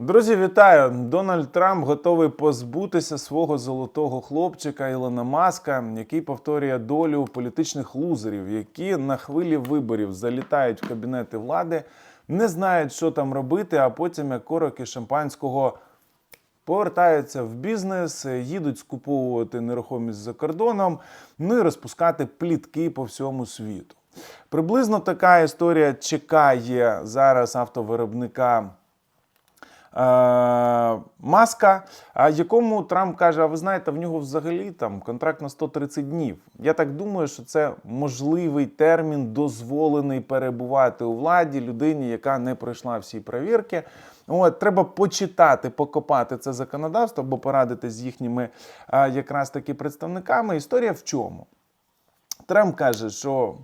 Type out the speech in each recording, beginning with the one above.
Друзі, вітаю! Дональд Трамп готовий позбутися свого золотого хлопчика Ілона Маска, який повторює долю політичних лузерів, які на хвилі виборів залітають в кабінети влади, не знають, що там робити, а потім, як короки шампанського, повертаються в бізнес, їдуть скуповувати нерухомість за кордоном, ну і розпускати плітки по всьому світу. Приблизно така історія чекає зараз автовиробника. Е, Маска, якому Трамп каже: а ви знаєте, в нього взагалі там контракт на 130 днів. Я так думаю, що це можливий термін, дозволений перебувати у владі людині, яка не пройшла всі перевірки. От, треба почитати, покопати це законодавство або порадити з їхніми е, якраз таки представниками. Історія в чому? Трамп каже, що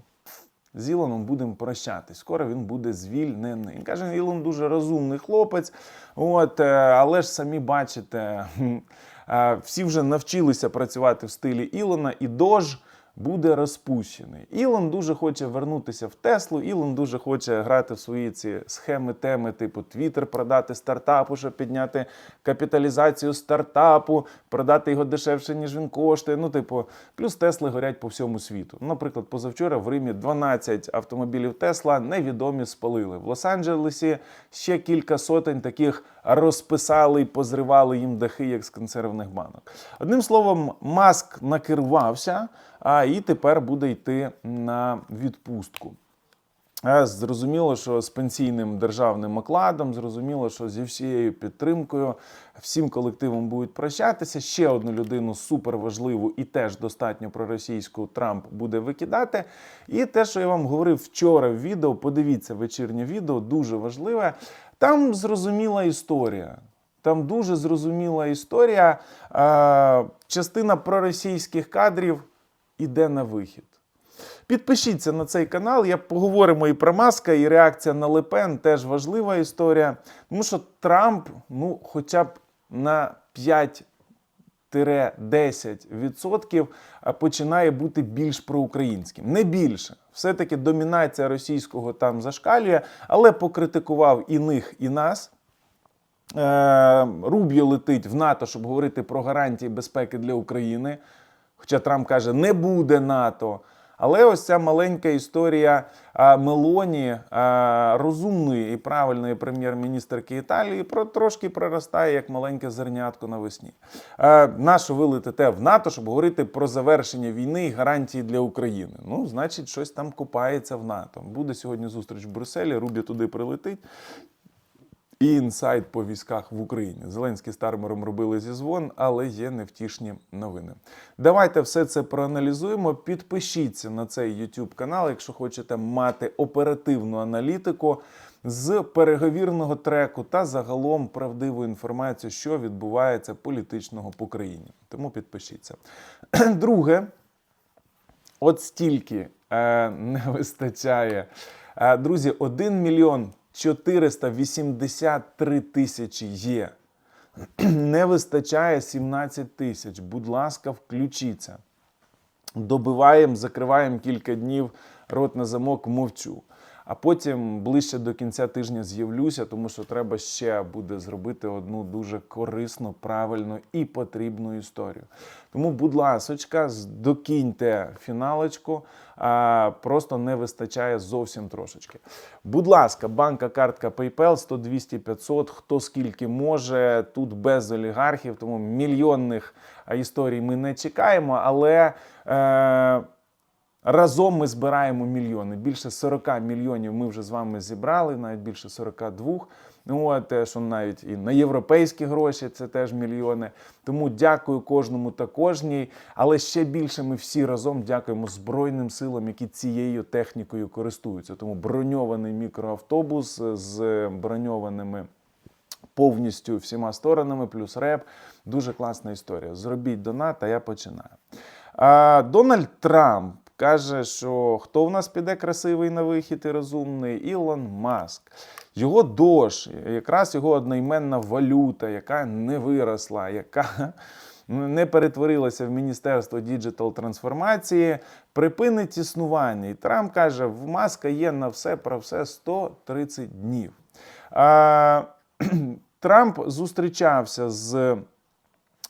з Ілоном будемо прощатись. Скоро він буде звільнений. Він каже, Ілон дуже розумний хлопець. От, е, але ж самі бачите, е, всі вже навчилися працювати в стилі Ілона, і Дож буде розпущений. Ілон дуже хоче вернутися в Теслу. Ілон дуже хоче грати в свої ці схеми, теми, типу Твіттер продати стартапу, щоб підняти капіталізацію стартапу, продати його дешевше, ніж він коштує. Ну, типу, плюс Тесли горять по всьому світу. Наприклад, позавчора в Римі 12 автомобілів Тесла невідомі спалили. В Лос-Анджелесі ще кілька сотень таких розписали і позривали їм дахи, як з консервних банок. Одним словом, маск накерувався, а і тепер буде йти на відпустку. Зрозуміло, що з пенсійним державним окладом, зрозуміло, що зі всією підтримкою всім колективом будуть прощатися. Ще одну людину суперважливу і теж достатньо проросійську Трамп буде викидати. І те, що я вам говорив вчора в відео, подивіться вечірнє відео, дуже важливе. Там зрозуміла історія. Там дуже зрозуміла історія. Частина проросійських кадрів іде на вихід. Підпишіться на цей канал. Я поговоримо і про маска, і реакція на Лепен теж важлива історія. Тому що Трамп, ну, хоча б на 5-10% починає бути більш проукраїнським. Не більше. Все-таки домінація російського там зашкалює, але покритикував і них, і нас. Е, летить в НАТО, щоб говорити про гарантії безпеки для України. Хоча Трамп каже, не буде НАТО. Але ось ця маленька історія Мелоні, розумної і правильної прем'єр-міністерки Італії, про трошки проростає як маленьке зернятко навесні. Нащо ви летите в НАТО, щоб говорити про завершення війни і гарантії для України? Ну, значить, щось там купається в НАТО. Буде сьогодні зустріч в Брюсселі, Рубі туди прилетить. І інсайт по військах в Україні. Зеленський з Тармером робили зізвон, але є невтішні новини. Давайте все це проаналізуємо. Підпишіться на цей YouTube канал, якщо хочете мати оперативну аналітику з переговірного треку та загалом правдиву інформацію, що відбувається політичного по країні. Тому підпишіться. Друге, от стільки е, не вистачає. Е, друзі, 1 мільйон 483 тисячі є. Не вистачає 17 тисяч. Будь ласка, включіться. Добиваємо, закриваємо кілька днів рот на замок, мовчу. А потім ближче до кінця тижня з'явлюся, тому що треба ще буде зробити одну дуже корисну, правильну і потрібну історію. Тому, будь ласочка, докіньте фіналочку, а, просто не вистачає зовсім трошечки. Будь ласка, банка, картка PayPal 100, 200, 500, хто скільки може, тут без олігархів, тому мільйонних історій ми не чекаємо, але. Е, Разом ми збираємо мільйони. Більше 40 мільйонів ми вже з вами зібрали, навіть більше 42. Ну, от, що навіть і на європейські гроші це теж мільйони. Тому дякую кожному та кожній. Але ще більше ми всі разом дякуємо Збройним силам, які цією технікою користуються. Тому броньований мікроавтобус з броньованими повністю всіма сторонами, плюс реп. Дуже класна історія. Зробіть донат, а я починаю. Дональд Трамп каже, що хто в нас піде красивий на вихід і розумний? Ілон Маск. Його дощ, якраз його одноіменна валюта, яка не виросла, яка не перетворилася в Міністерство діджитал трансформації, припинить існування. І Трамп каже: в Маска є на все про все 130 днів. А, Трамп зустрічався з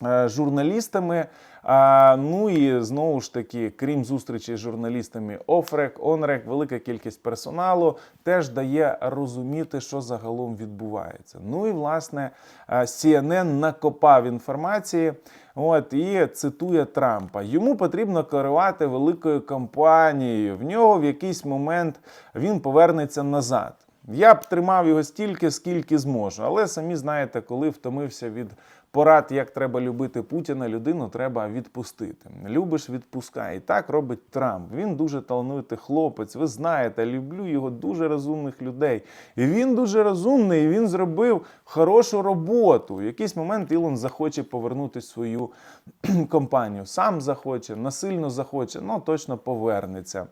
е, журналістами. А, ну і знову ж таки, крім зустрічі з журналістами офрек, онрек, велика кількість персоналу теж дає розуміти, що загалом відбувається. Ну і власне CNN накопав інформації. От і цитує Трампа: йому потрібно керувати великою кампанією. В нього в якийсь момент він повернеться назад. Я б тримав його стільки, скільки зможу. Але самі знаєте, коли втомився від порад, як треба любити Путіна, людину треба відпустити. Любиш, відпускай. І так робить Трамп. Він дуже талановитий хлопець. Ви знаєте, люблю його дуже розумних людей. І він дуже розумний. і Він зробив хорошу роботу. В якийсь момент Ілон захоче повернути свою компанію. Сам захоче, насильно захоче, ну точно повернеться.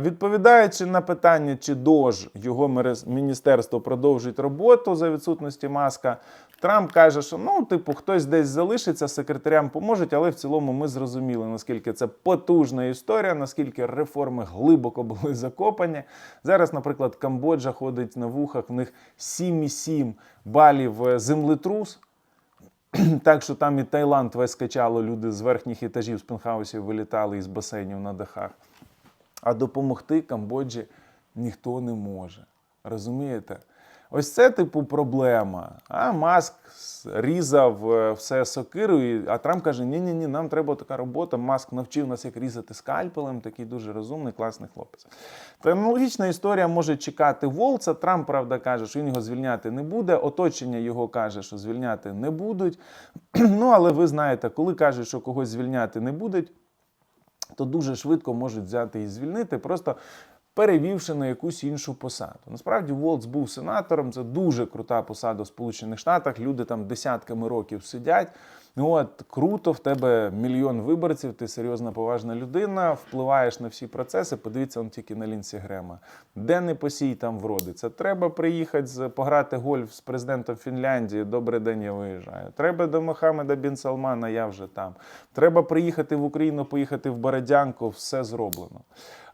Відповідаючи на питання, чи ДОЖ його міністерство продовжить роботу за відсутності маска, Трамп каже, що ну, типу, хтось десь залишиться, секретарям поможуть, але в цілому ми зрозуміли, наскільки це потужна історія, наскільки реформи глибоко були закопані. Зараз, наприклад, Камбоджа ходить на вухах, в них 7,7 балів е, землетрус. Так що там і Таїланд весь качало, люди з верхніх етажів з пентхаусів вилітали із басейнів на дахах. А допомогти Камбоджі ніхто не може. Розумієте? Ось це типу проблема. А Маск різав е, все сокирою, а Трамп каже: ні ні нам треба така робота. Маск навчив нас, як різати скальпелем, такий дуже розумний, класний хлопець. То аналогічна історія може чекати Волца. Трамп, правда, каже, що він його звільняти не буде. Оточення його каже, що звільняти не будуть. Ну, але ви знаєте, коли кажуть, що когось звільняти не будуть, то дуже швидко можуть взяти і звільнити, просто перевівши на якусь іншу посаду. Насправді Волц був сенатором, це дуже крута посада в Сполучених Штатах. Люди там десятками років сидять. Ну от круто, в тебе мільйон виборців, ти серйозна поважна людина, впливаєш на всі процеси. Подивіться он тільки на Лінсі Грема. Де не посій, там вродиться. Треба приїхати з- пограти гольф з президентом Фінляндії. Добрий день, я виїжджаю. Треба до Мохамеда Бін Салмана, я вже там. Треба приїхати в Україну, поїхати в Бородянку, все зроблено.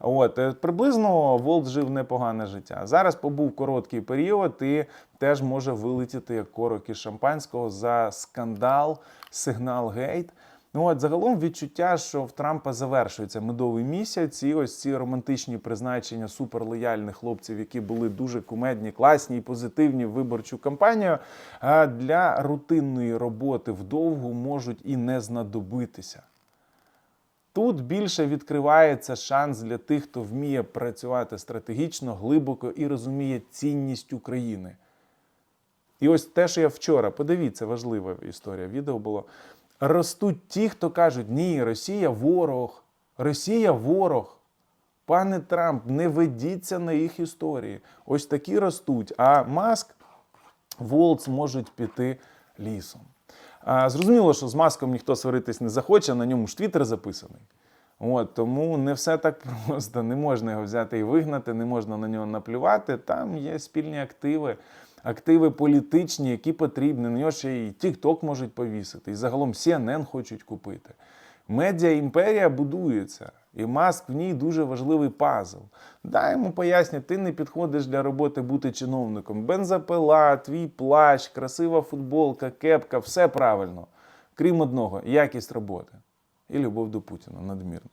От е, приблизно Волт жив непогане життя. Зараз побув короткий період і теж може вилетіти як корок із шампанського за скандал, сигнал гейт. Ну от загалом відчуття, що в Трампа завершується медовий місяць, і ось ці романтичні призначення суперлояльних хлопців, які були дуже кумедні, класні і позитивні в виборчу кампанію, а для рутинної роботи вдовгу можуть і не знадобитися. Тут більше відкривається шанс для тих, хто вміє працювати стратегічно, глибоко і розуміє цінність України. І ось те, що я вчора, подивіться, важлива історія, відео було. Ростуть ті, хто кажуть, ні, Росія ворог, Росія ворог. Пане Трамп, не ведіться на їх історії. Ось такі ростуть. А Маск, Волц можуть піти лісом. Зрозуміло, що з маском ніхто сваритись не захоче, на ньому ж твіттер записаний. От, тому не все так просто. Не можна його взяти і вигнати, не можна на нього наплювати. Там є спільні активи, активи політичні, які потрібні. На нього ще й TikTok можуть повісити, і загалом CNN хочуть купити. Медіа імперія будується, і маск в ній дуже важливий пазл. Дай йому пояснять, ти не підходиш для роботи бути чиновником. Бензопила, твій плащ, красива футболка, кепка, все правильно. Крім одного, якість роботи і любов до Путіна надмірно.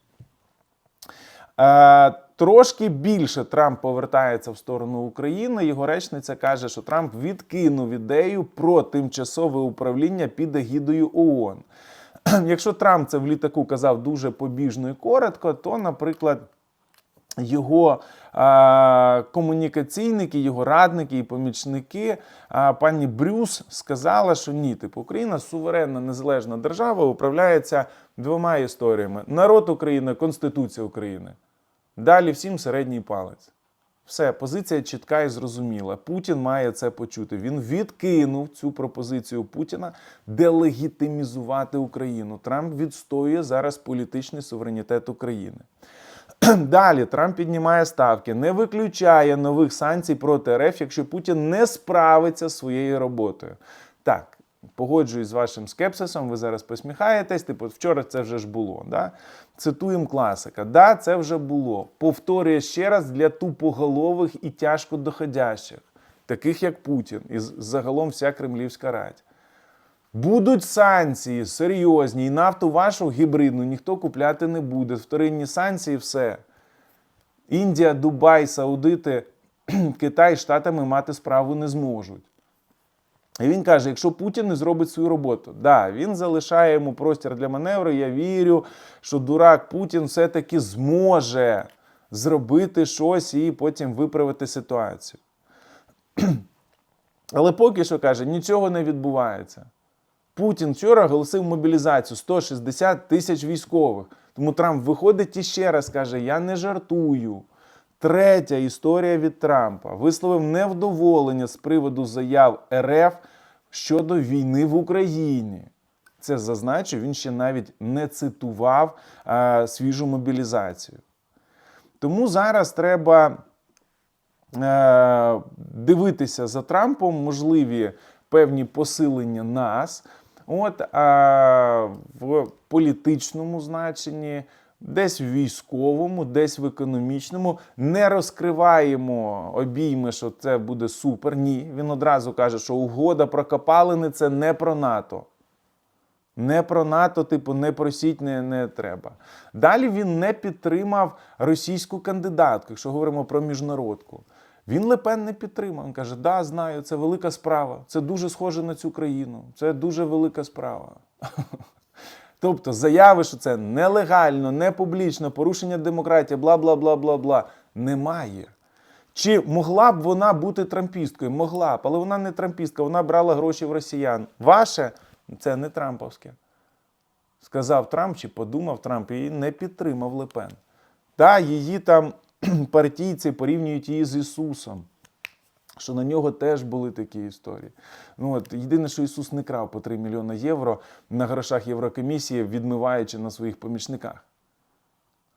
Е, трошки більше Трамп повертається в сторону України. Його речниця каже, що Трамп відкинув ідею про тимчасове управління під егідою ООН. Якщо Трамп це в літаку казав дуже побіжно і коротко, то, наприклад, його е, комунікаційники, його радники і помічники, е, пані Брюс сказала, що ні, типу, Україна суверенна незалежна держава, управляється двома історіями: народ України, Конституція України. Далі всім середній палець. Все, позиція чітка і зрозуміла. Путін має це почути. Він відкинув цю пропозицію Путіна делегітимізувати Україну. Трамп відстоює зараз політичний суверенітет України. Далі Трамп піднімає ставки, не виключає нових санкцій проти РФ, якщо Путін не справиться зі своєю роботою. Так, погоджуюсь з вашим скепсисом, ви зараз посміхаєтесь. Типу, вчора це вже ж було. Да? Цитуємо класика. Да, це вже було. Повторює ще раз для тупоголових і тяжко доходящих. таких як Путін і загалом вся кремлівська радь. Будуть санкції серйозні, і нафту вашу гібридну ніхто купляти не буде. Вторинні санкції, все. Індія, Дубай, Саудити, Китай з Штатами мати справу не зможуть. І він каже: якщо Путін не зробить свою роботу, да, він залишає йому простір для маневру. Я вірю, що дурак Путін все-таки зможе зробити щось і потім виправити ситуацію. Але поки що каже, нічого не відбувається. Путін вчора оголосив мобілізацію 160 тисяч військових. Тому Трамп виходить і ще раз каже: Я не жартую. Третя історія від Трампа висловив невдоволення з приводу заяв РФ щодо війни в Україні. Це зазначив, він ще навіть не цитував а, свіжу мобілізацію. Тому зараз треба е, дивитися за Трампом, можливі певні посилення нас. От, а в політичному значенні, десь в військовому, десь в економічному. Не розкриваємо обійми, що це буде супер. Ні. Він одразу каже, що угода про копалини це не про НАТО. Не про НАТО, типу, не просіть, не, не треба. Далі він не підтримав російську кандидатку, якщо говоримо про міжнародку. Він Лепен не підтримав. Він каже: да, знаю, це велика справа. Це дуже схоже на цю країну. Це дуже велика справа. Тобто заяви, що це нелегально, не публічно, порушення демократії, бла бла бла бла бла, немає. Чи могла б вона бути трампісткою? Могла б, але вона не трампістка, вона брала гроші в росіян. Ваше це не трамповське. Сказав Трамп чи подумав Трамп і не підтримав Лепен. Та її там партійці порівнюють її з Ісусом. Що на нього теж були такі історії. Ну от єдине, що Ісус не крав по 3 мільйони євро на грошах Єврокомісії, відмиваючи на своїх помічниках.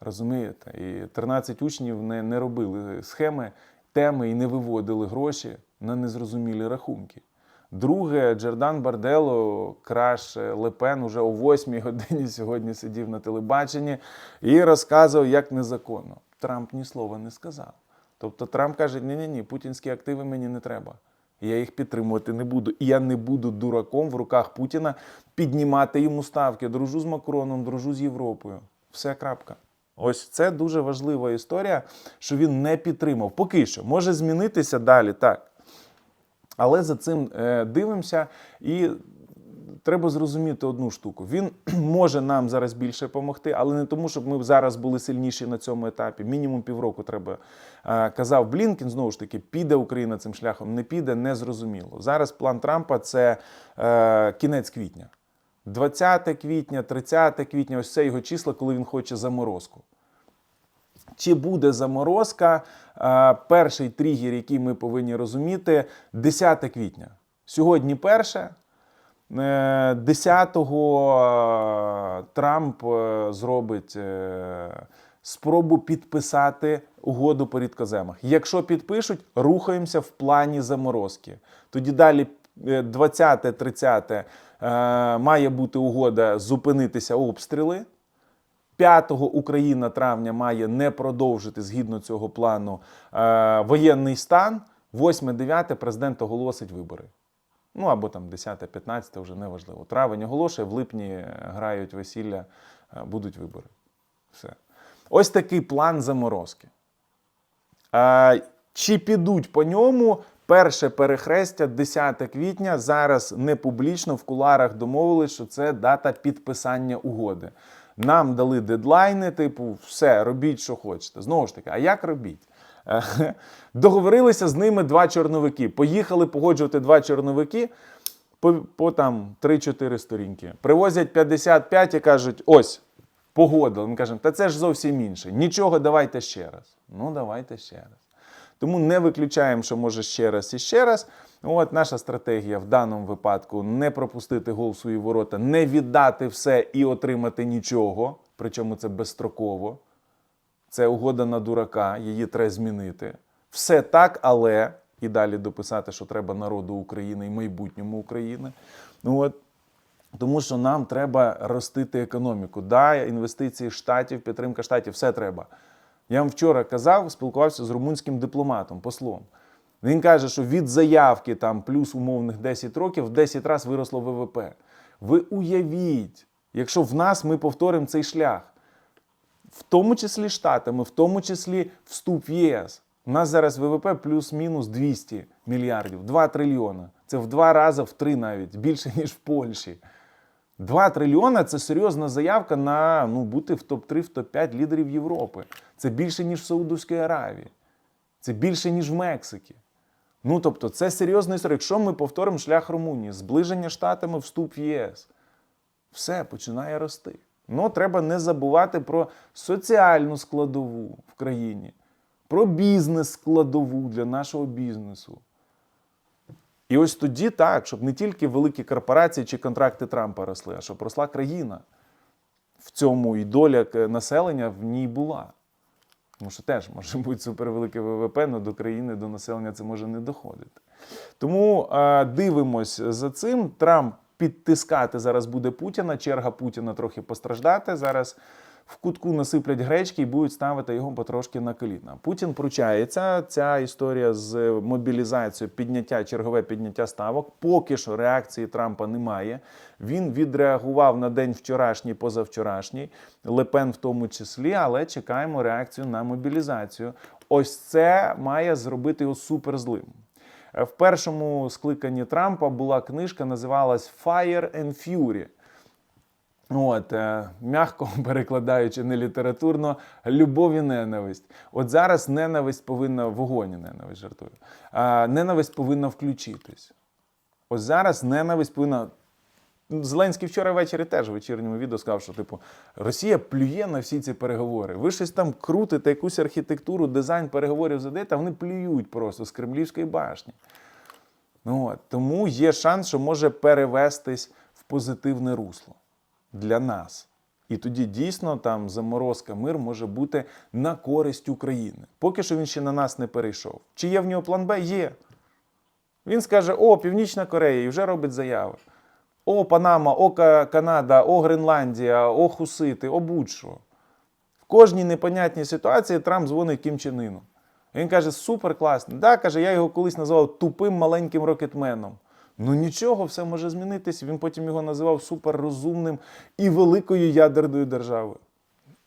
Розумієте? І 13 учнів не, не робили схеми, теми і не виводили гроші на незрозумілі рахунки. Друге, Джордан Бардело, краш Лепен, уже о 8 годині сьогодні сидів на телебаченні і розказував, як незаконно. Трамп ні слова не сказав. Тобто Трамп каже: ні ні ні путінські активи мені не треба. Я їх підтримувати не буду. І я не буду дураком в руках Путіна піднімати йому ставки. Дружу з Макроном, дружу з Європою. Все крапка. Ось це дуже важлива історія, що він не підтримав. Поки що може змінитися далі, так. Але за цим е, дивимося, і треба зрозуміти одну штуку. Він може нам зараз більше допомогти, але не тому, щоб ми зараз були сильніші на цьому етапі. Мінімум півроку треба. Е, казав Блінкін, знову ж таки, піде Україна цим шляхом, не піде, не зрозуміло. Зараз план Трампа це е, кінець квітня. 20 квітня, 30 квітня, ось це його числа, коли він хоче заморозку. Чи буде заморозка? Е, Перший тригер, який ми повинні розуміти, 10 квітня. Сьогодні перше. Е, 10-го Трамп е, зробить е, спробу підписати угоду по рідкоземах. Якщо підпишуть, рухаємося в плані заморозки. Тоді далі 20-30 е, має бути угода зупинитися обстріли. 5 Україна травня має не продовжити згідно цього плану е, воєнний стан. 8-9 президент оголосить вибори. Ну або там 10-15, вже неважливо. Травень оголошує, в липні грають весілля, е, будуть вибори. Все. Ось такий план заморозки. А, чи підуть по ньому? Перше перехрестя 10 квітня. Зараз не публічно в куларах домовились, що це дата підписання угоди. Нам дали дедлайни, типу, все, робіть, що хочете. Знову ж таки, а як робіть? Договорилися з ними два чорновики. Поїхали погоджувати два чорновики по, по там 3-4 сторінки. Привозять 55 і кажуть: ось, погодили. Ми кажемо, та це ж зовсім інше. Нічого, давайте ще раз. Ну, давайте ще раз. Тому не виключаємо, що може ще раз і ще раз. От наша стратегія в даному випадку не пропустити гол в свої ворота, не віддати все і отримати нічого. Причому це безстроково. Це угода на дурака, її треба змінити. Все так, але і далі дописати, що треба народу України і майбутньому України. Ну от. Тому що нам треба ростити економіку. Да, інвестиції штатів, підтримка штатів, все треба. Я вам вчора казав, спілкувався з румунським дипломатом, послом. Він каже, що від заявки там плюс умовних 10 років в 10 разів виросло ВВП. Ви уявіть, якщо в нас ми повторимо цей шлях, в тому числі Штатами, в тому числі вступ в ЄС. У нас зараз ВВП плюс-мінус 200 мільярдів, 2 трильйона. Це в два рази, в три навіть, більше, ніж в Польщі. 2 трильйона це серйозна заявка на ну, бути в топ-3, в топ-5 лідерів Європи. Це більше, ніж в Саудовській Аравії. Це більше, ніж в Мексикі. Ну, тобто, це серйозна історія. Якщо ми повторимо шлях Румунії, зближення Штатами, вступ в ЄС, все починає рости. Ну, треба не забувати про соціальну складову в країні, про бізнес-складову для нашого бізнесу. І ось тоді так, щоб не тільки великі корпорації чи контракти Трампа росли, а щоб росла країна. В цьому і доля населення в ній була. Тому що теж може бути супервелике ВВП, але до країни, до населення це може не доходити. Тому е, дивимось за цим. Трамп підтискати зараз буде Путіна. Черга Путіна трохи постраждати. Зараз в кутку насиплять гречки і будуть ставити його потрошки на коліна. Путін пручається. Ця історія з мобілізацією, підняття, чергове підняття ставок. Поки що реакції Трампа немає. Він відреагував на день вчорашній, позавчорашній, Лепен в тому числі, але чекаємо реакцію на мобілізацію. Ось це має зробити його суперзлим. Е, В першому скликанні Трампа була книжка, називалась Fire and Fury. От, е, м'яко перекладаючи не літературно, любов і ненависть. От зараз ненависть повинна вогонь і ненависть жартую. Ненависть повинна включитись. Ось зараз ненависть повинна. Зеленський вчора ввечері теж в вечірньому відео сказав, що типу Росія плює на всі ці переговори. Ви щось там крутите, якусь архітектуру, дизайн переговорів задаєте, а вони плюють просто з Кремлівської башні. Ну, тому є шанс, що може перевестись в позитивне русло для нас. І тоді дійсно там заморозка мир може бути на користь України. Поки що він ще на нас не перейшов. Чи є в нього план Б? Є. Він скаже: О, Північна Корея, і вже робить заяви. О, Панама, о Канада, о Гренландія, о Хусити, о будь-що. В кожній непонятній ситуації Трамп дзвонить Кім Чен Іну. Він каже, супер класно. Да, каже, я його колись називав тупим маленьким рокетменом. Ну нічого, все може змінитися. Він потім його називав суперрозумним і великою ядерною державою.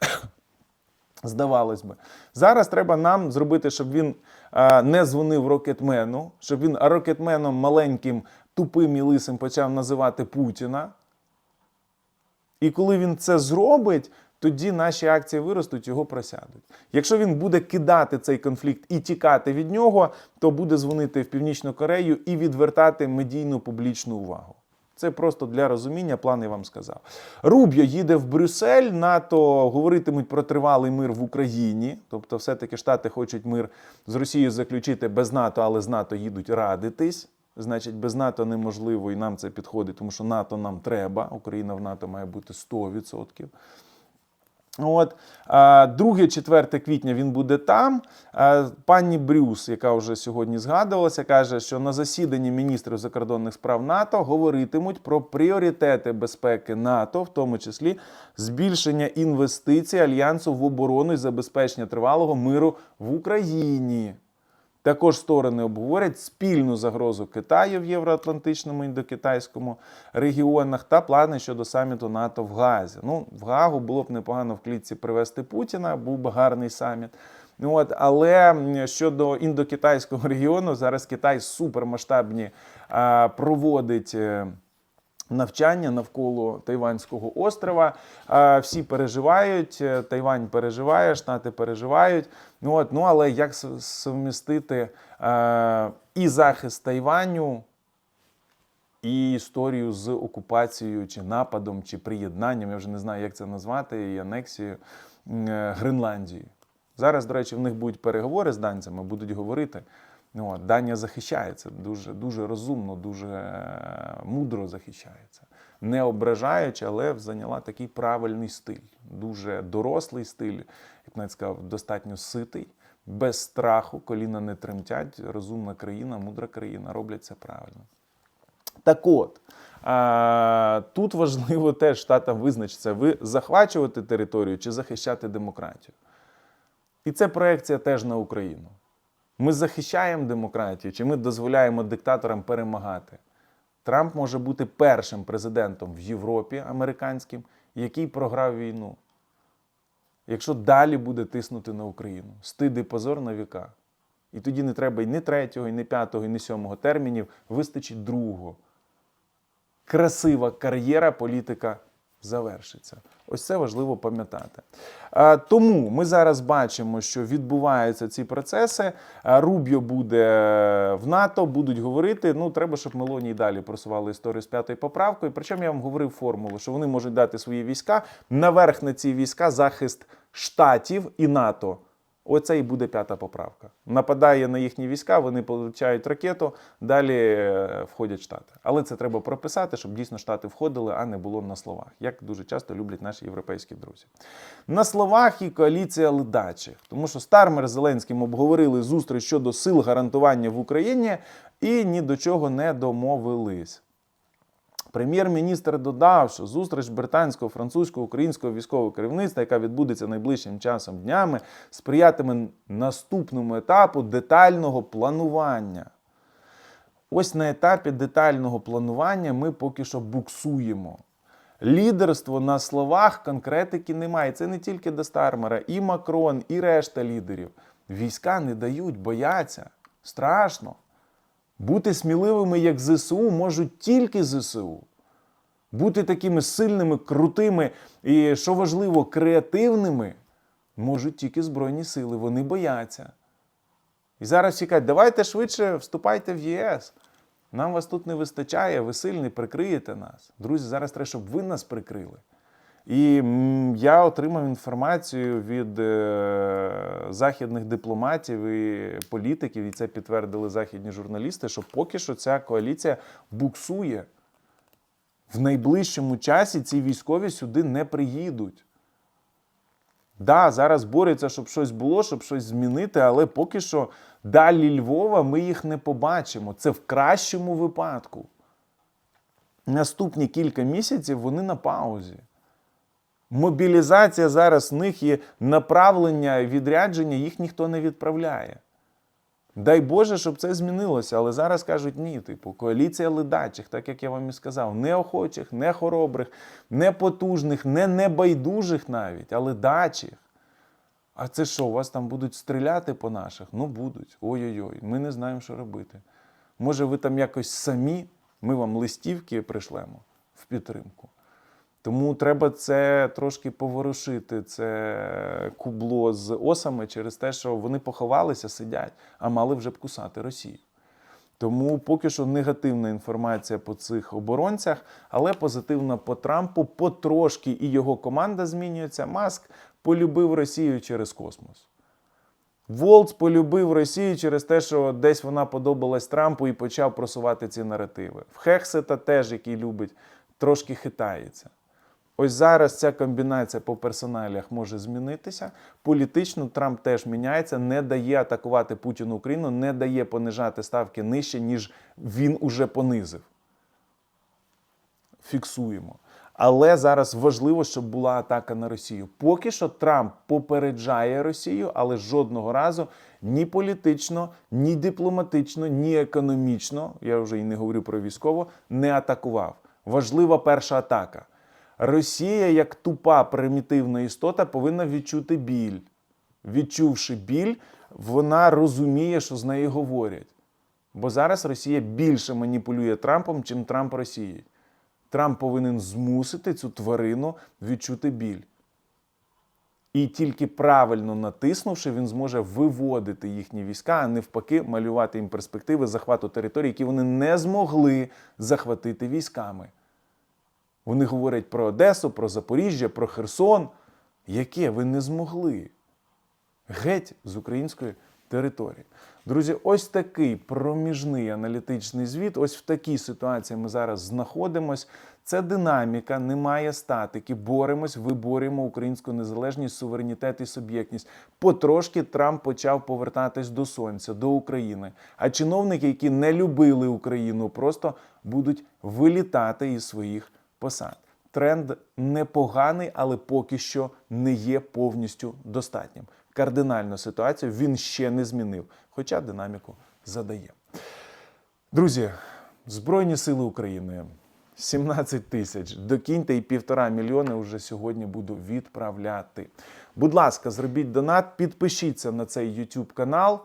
Здавалось би. Зараз треба нам зробити, щоб він а, не дзвонив рокетмену, щоб він рокетменом маленьким, тупим і лисим почав називати Путіна. І коли він це зробить, тоді наші акції виростуть, його просядуть. Якщо він буде кидати цей конфлікт і тікати від нього, то буде дзвонити в Північну Корею і відвертати медійну публічну увагу. Це просто для розуміння, план я вам сказав. Рубьо їде в Брюссель, НАТО говоритимуть про тривалий мир в Україні. Тобто, все-таки Штати хочуть мир з Росією заключити без НАТО, але з НАТО їдуть радитись. Значить, без НАТО неможливо, і нам це підходить, тому що НАТО нам треба. Україна в НАТО має бути 100%. От, 2-4 квітня він буде там. Пані Брюс, яка вже сьогодні згадувалася, каже, що на засіданні міністрів закордонних справ НАТО говоритимуть про пріоритети безпеки НАТО, в тому числі збільшення інвестицій альянсу в оборону і забезпечення тривалого миру в Україні. Також сторони обговорять спільну загрозу Китаю в євроатлантичному індокитайському регіонах та плани щодо саміту НАТО в Газі. Ну, в Гагу було б непогано в клітці привезти Путіна, був би гарний саміт. От, але щодо індокитайського регіону, зараз Китай супермасштабні проводить. Е, Навчання навколо Тайванського острова. Всі переживають, е, Тайвань переживає, Штати переживають. Ну, от, ну але як сумістити е, і захист Тайваню, і історію з окупацією, чи нападом, чи приєднанням, я вже не знаю, як це назвати, і анексією е, Гренландії. Зараз, до речі, в них будуть переговори з данцями, будуть говорити. Ну, от, Данія захищається дуже, дуже розумно, дуже е, мудро захищається. Не ображаючи, але зайняла такий правильний стиль, дуже дорослий стиль, як навіть сказав, достатньо ситий, без страху, коліна не тремтять. Розумна країна, мудра країна, роблять це правильно. Так от, тут важливо теж штатам визначитися, ви захвачувати територію чи захищати демократію. І це проекція теж на Україну. Ми захищаємо демократію, чи ми дозволяємо диктаторам перемагати? Трамп може бути першим президентом в Європі американським, який програв війну. Якщо далі буде тиснути на Україну, стид і позор на віка. І тоді не треба і не третього, і не п'ятого, і не сьомого термінів, вистачить другого. Красива кар'єра політика завершиться. Ось це важливо пам'ятати. Тому ми зараз бачимо, що відбуваються ці процеси. А, буде в НАТО, будуть говорити. Ну, треба, щоб Мелоні і далі просували історію з п'ятою поправкою. Причому я вам говорив формулу, що вони можуть дати свої війська наверх на ці війська захист штатів і НАТО. Оце і буде п'ята поправка. Нападає на їхні війська, вони получають ракету, далі е, входять штати. Але це треба прописати, щоб дійсно штати входили, а не було на словах, як дуже часто люблять наші європейські друзі. На словах і коаліція ледачих, тому що Стармер з Зеленським обговорили зустріч щодо сил гарантування в Україні і ні до чого не домовились. Прем'єр-міністр додав, що зустріч британського, французького, українського військового керівництва, яка відбудеться найближчим часом днями, сприятиме наступному етапу детального планування. Ось на етапі детального планування ми поки що буксуємо. Лідерство на словах конкретики немає. Це не тільки до Стармера, і Макрон, і решта лідерів. Війська не дають, бояться. Страшно. Бути сміливими, як ЗСУ, можуть тільки ЗСУ. Бути такими сильними, крутими і, що важливо, креативними можуть тільки Збройні сили. Вони бояться. І зараз кажуть, давайте швидше вступайте в ЄС. Нам вас тут не вистачає, ви сильні, прикриєте нас. Друзі, зараз треба, щоб ви нас прикрили. І я отримав інформацію від е, західних дипломатів і політиків, і це підтвердили західні журналісти, що поки що ця коаліція буксує. В найближчому часі ці військові сюди не приїдуть. Да, зараз борються, щоб щось було, щоб щось змінити, але поки що далі Львова ми їх не побачимо. Це в кращому випадку. Наступні кілька місяців вони на паузі. Мобілізація зараз в них і направлення, відрядження їх ніхто не відправляє. Дай Боже, щоб це змінилося, але зараз кажуть ні, типу, коаліція ледачих, так як я вам і сказав, неохочих, не хоробрих, не потужних, не небайдужих навіть, а ледачих. А це що, у вас там будуть стріляти по наших? Ну будуть. Ой-ой-ой, ми не знаємо, що робити. Може, ви там якось самі, ми вам листівки пришлемо в підтримку. Тому треба це трошки поворушити, це кубло з осами через те, що вони поховалися, сидять, а мали вже б кусати Росію. Тому поки що негативна інформація по цих оборонцях, але позитивна по Трампу. Потрошки і його команда змінюється. Маск полюбив Росію через космос. Волц полюбив Росію через те, що десь вона подобалась Трампу і почав просувати ці наративи. В Хексета теж, який любить, трошки хитається. Ось зараз ця комбінація по персоналіях може змінитися. Політично Трамп теж міняється, не дає атакувати Путіну Україну, не дає понижати ставки нижче, ніж він уже понизив. Фіксуємо. Але зараз важливо, щоб була атака на Росію. Поки що Трамп попереджає Росію, але жодного разу ні політично, ні дипломатично, ні економічно, я вже і не говорю про військово, не атакував. Важлива перша атака. Росія, як тупа примітивна істота, повинна відчути біль. Відчувши біль, вона розуміє, що з нею говорять. Бо зараз Росія більше маніпулює Трампом, чим Трамп Росією. Трамп повинен змусити цю тварину відчути біль. І тільки правильно натиснувши, він зможе виводити їхні війська, а навпаки, малювати їм перспективи захвату територій, які вони не змогли захватити військами. Вони говорять про Одесу, про Запоріжжя, про Херсон. Яке ви не змогли? Геть з української території. Друзі, ось такий проміжний аналітичний звіт. Ось в такій ситуації ми зараз знаходимось. Це динаміка, немає статики. Боремось, виборюємо українську незалежність, суверенітет і суб'єктність. Потрошки Трамп почав повертатись до сонця, до України. А чиновники, які не любили Україну, просто будуть вилітати із своїх посад. тренд непоганий, але поки що не є повністю достатнім. Кардинальну ситуацію він ще не змінив, хоча динаміку задає. Друзі, Збройні Сили України 17 тисяч. Докіньте і півтора мільйони вже сьогодні буду відправляти. Будь ласка, зробіть донат, підпишіться на цей YouTube канал.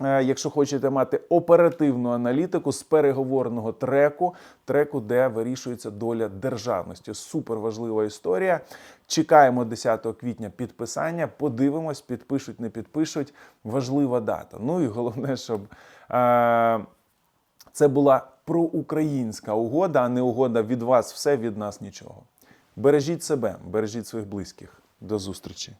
Е, Якщо хочете мати оперативну аналітику з переговорного треку, треку, де вирішується доля державності. Супер важлива історія. Чекаємо 10 квітня підписання. Подивимось, підпишуть, не підпишуть. Важлива дата. Ну і головне, щоб е, це була проукраїнська угода, а не угода від вас все, від нас нічого. Бережіть себе, бережіть своїх близьких. До зустрічі.